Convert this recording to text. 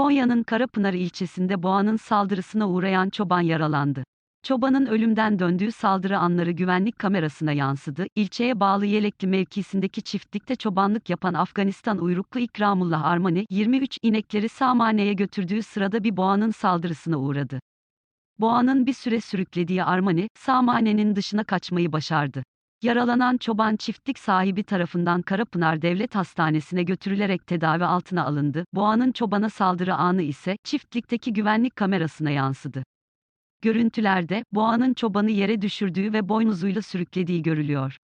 Konya'nın Karapınar ilçesinde boğanın saldırısına uğrayan çoban yaralandı. Çobanın ölümden döndüğü saldırı anları güvenlik kamerasına yansıdı. İlçeye bağlı Yelekli mevkisindeki çiftlikte çobanlık yapan Afganistan uyruklu İkramullah Armani, 23 inekleri Samane'ye götürdüğü sırada bir boğanın saldırısına uğradı. Boğanın bir süre sürüklediği Armani, Samane'nin dışına kaçmayı başardı. Yaralanan çoban çiftlik sahibi tarafından Karapınar Devlet Hastanesi'ne götürülerek tedavi altına alındı. Boğanın çobana saldırı anı ise çiftlikteki güvenlik kamerasına yansıdı. Görüntülerde boğanın çobanı yere düşürdüğü ve boynuzuyla sürüklediği görülüyor.